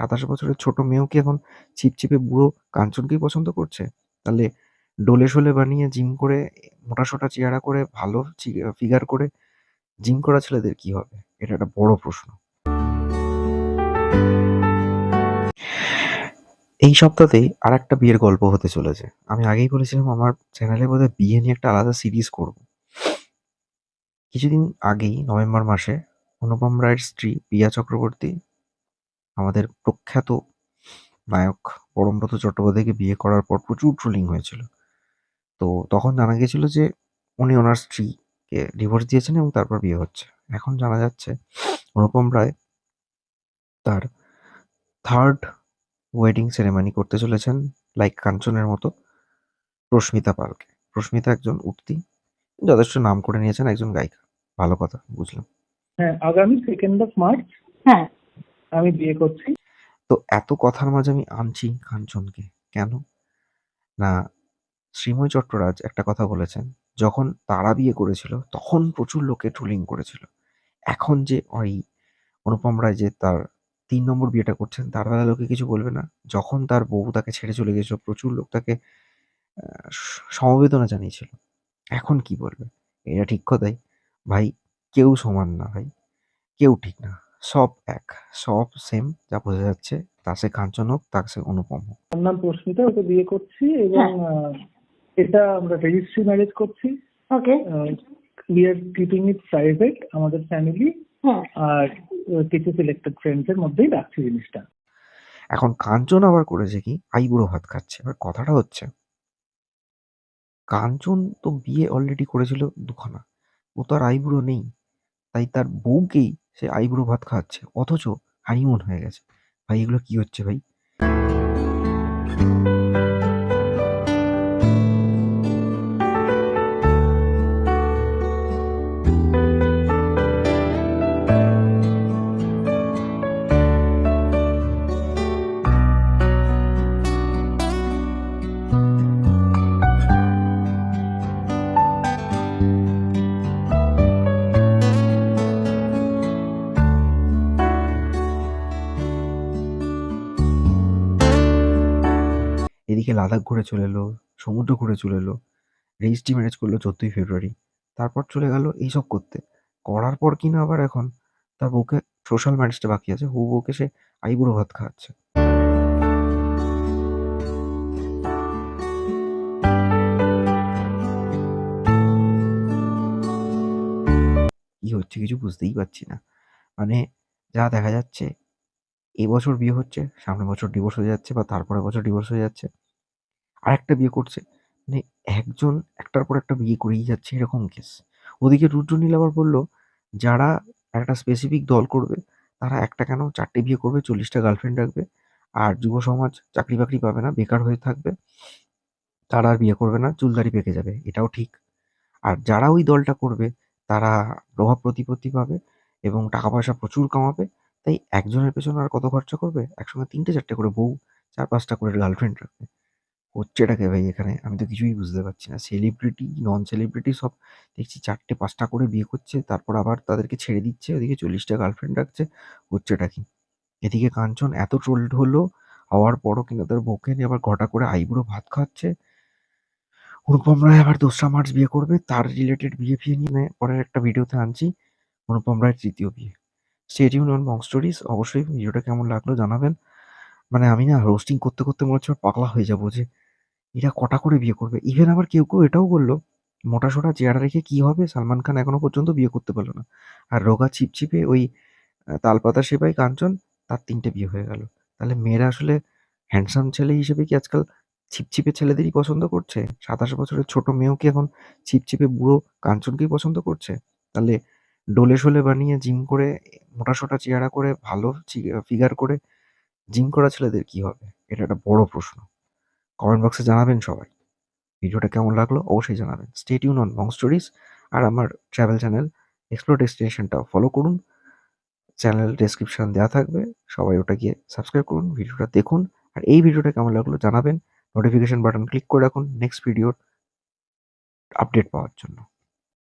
সাতাশ বছরের ছোট মেয়েও কি এখন চিপচিপে বুড়ো কাঞ্চনকেই পছন্দ করছে? তাহলে ডোলে শোলে বানিয়ে জিম করে মোটাসোটা চেহারা করে, ভালো ফিগার করে জিম করা ছেলেদের কি হবে? এটা একটা বড় প্রশ্ন। এই সপ্তাহতেই আর একটা বিয়ের গল্প হতে চলেছে। আমি আগেই বলেছিলাম আমার চ্যানেলে বোধহয় বিয়ে নিয়ে একটা আলাদা সিরিজ করব। কিছুদিন আগেই নভেম্বর মাসে অনুপম রায়ের স্ত্রী প্রিয়া চক্রবর্তী আমাদের প্রখ্যাত নায়ক পরমব্রত চট্টোপাধ্যায়কে বিয়ে করার পর প্রচুর ট্রোলিং হয়েছিল। তো তখন জানা গিয়েছিল যে উনি ওনার স্ত্রীকে ডিভোর্স দিয়েছেন এবং তারপর বিয়ে হচ্ছে। এখন জানা যাচ্ছে অনুপম রায় তার থার্ড ওয়েডিং সেরেমনি করতে চলেছেন লাইক কাঞ্চনের মতো প্রস্মিতা পালকে। প্রস্মিতা একজন উঠতি যথেষ্ট নাম করে নিয়েছেন একজন গায়িকা। ভালো কথা বুঝলাম। হ্যাঁ আগামী সেকেন্ড অফ মার্চ হ্যাঁ। আমি বিয়ে করছি। তো এত কথার মাঝে আমি আনছি কাঞ্চনকে। কেন? না, শ্রীময় চট্টরাজ একটা কথা বলেছেন, যখন তারা বিয়ে করেছিল, তখন প্রচুর লোকে ট্রোলিং করেছিল। এখন যে ওই অনুপম রায় যে তার তিন নম্বর বিয়েটা করছেন, তার বেলা লোকে কিছু বলবে না। যখন তার বউ তাকে ছেড়ে চলে গেছিল প্রচুর লোক তাকে সমবেদনা জানিয়েছিল। এখন কি বলবে? এটা ঠিক কথাই। ভাই, কেউ সমান না, ভাই। কেউ ঠিক না। সব এক সব সেম যা বোঝা যাচ্ছে। তা সে কাঞ্চন হোক তা সে অনুপম হোক। আমার নাম প্রস্মিতা ওকে বিয়ে করছি এবং এটা আমরা রেজিস্ট্রি ম্যারেজ করছি। Okay we are keeping it private আমাদের ফ্যামিলি হ্যাঁ। আর কিছু সিলেক্টেড ফ্রেন্ডস এর মধ্যেই রাখছি জিনিসটা। এখন কাঞ্চন আবার করেছে কি? আইবুড়ো ভাত খাচ্ছে। এবার কথাটা হচ্ছে কাঞ্চন তো বিয়ে অলরেডি করেছিল দুখানা। ও তো আর আইবুড়ো নেই। তাই তার বউকেই সে আইবুড়ো ভাত খাচ্ছে অথচ হানিমুন হয়ে গেছে। ভাই এগুলো কি হচ্ছে ভাই? এদিকে লাদাখ ঘুরে চলে এলো, সমুদ্র ঘুরে চলে এলো। রেজিস্ট্রি ম্যারেজ করল চোদ্দই ফেব্রুয়ারি তারপর চলে গেল এইসব করতে। করার পর কিনা আবার এখন? তার বউকে সোশ্যাল ম্যারেজটা বাকি আছে। হু বউকে সে আইবুড়ো ভাত খাওয়াচ্ছে। কি হচ্ছে কিছু বুঝতেই পারছি না। মানে যা দেখা যাচ্ছে এবছর বিয়ে হচ্ছে, সামনের বছর ডিভোর্স হয়ে যাচ্ছে বা তারপরের বছর ডিভোর্স হয়ে যাচ্ছে। আরেকটা বিয়ে করছে। মানে একজন একটার পর একটা বিয়ে করেই যাচ্ছে এরকম কেস ওদিকে রুদ্রনীল আবার বলল, যারা একটা স্পেসিফিক দল করবে, তারা একটা কেন চারটে বিয়ে করবে, চল্লিশটা গার্লফ্রেন্ড রাখবে, আর যুব সমাজ চাকরি বাকরি পাবে না, বেকার হয়ে থাকবে, তারা আর বিয়ে করবে না, চুলদারি পেকে যাবে। এটাও ঠিক। আর যারা ওই দলটা করবে, তারা প্রভাব প্রতিপত্তি পাবে এবং টাকা পয়সা প্রচুর কামাবে, তাই একজনের পেছনে আর কত খরচা করবে? একসঙ্গে তিনটে চারটে করে বউ চার পাঁচটা করে গার্লফ্রেন্ড রাখবে। হচ্ছেটাকে ভাই এখানে আমি তো কিছুই বুঝতে পারছি না। সেলিব্রিটি নন সেলিব্রিটি সব দেখছি চারটে, পাঁচটা করে বিয়ে করছে, তারপর আবার তাদেরকে ছেড়ে দিচ্ছে, ওদিকে চল্লিশটা গার্লফ্রেন্ড রাখছে, হচ্ছেটা কি? এদিকে কাঞ্চন এত ট্রোলড হলো, হওয়ার পরও কিন্তু তার বউকে নিয়ে আবার ঘটা করে আইবুড়ো ভাত খাচ্ছে অনুপম রায় আবার দোসরা মার্চ বিয়ে করবে, তার রিলেটেড বিয়ে ফিয়ে নিয়ে পরের একটা ভিডিওতে আনছি, অনুপম রায়ের তৃতীয় বিয়ে। স্টেডিয়াম অন বং স্টোরিজ অবশ্যই ভিডিওটা কেমন লাগল জানাবেন। মানে আমি না রোস্টিং করতে করতে মনে হচ্ছে পাগলা হয়ে যাব যে। এরা কটা করে বিয়ে করবে? ইভেন আবার কেউ কেউ এটাও বলল, মোটা সোটা চেহারা রেখে কি হবে? সালমান খান এখনও পর্যন্ত বিয়ে করতে পারল না। আর রোগা ছিপছিপে ওই তালপাতা সেপাই কাঞ্চন, তার তিনটে বিয়ে হয়ে গেল। তাহলে মেয়েরা আসলে হ্যান্ডসাম ছেলে হিসেবে কি আজকাল ছিপছিপে ছেলেদেরই পছন্দ করছে? সাতাশ বছরের ছোট মেয়েও কি এখন ছিপছিপে বুড়ো কাঞ্চনকেই পছন্দ করছে? তাহলে ডোলে শোলে বানিয়ে জিম করে, মোটা সোটা চেহারা করে, ভালো ফিগার করে জিম করা ছেলেদের কি হবে? এটা একটা বড় প্রশ্ন। কমেন্ট বক্সে জানাবেন সবাই। ভিডিওটা কেমন লাগল অবশ্যই জানাবেন। স্টেট ইউন অন বং স্টোরিজ আর আমার ট্রাভেল চ্যানেল এক্সপ্লোর ডেস্টিনেশনটা ফলো করুন। চ্যানেল ডেসক্রিপশন দেওয়া থাকবে। সবাই ওটা গিয়ে সাবস্ক্রাইব করুন, ভিডিওটা দেখুন আর এই ভিডিওটা কেমন লাগল জানাবেন। নোটিফিকেশান বাটন ক্লিক করে রাখুন। নেক্সট ভিডিওর আপডেট পাওয়ার জন্য।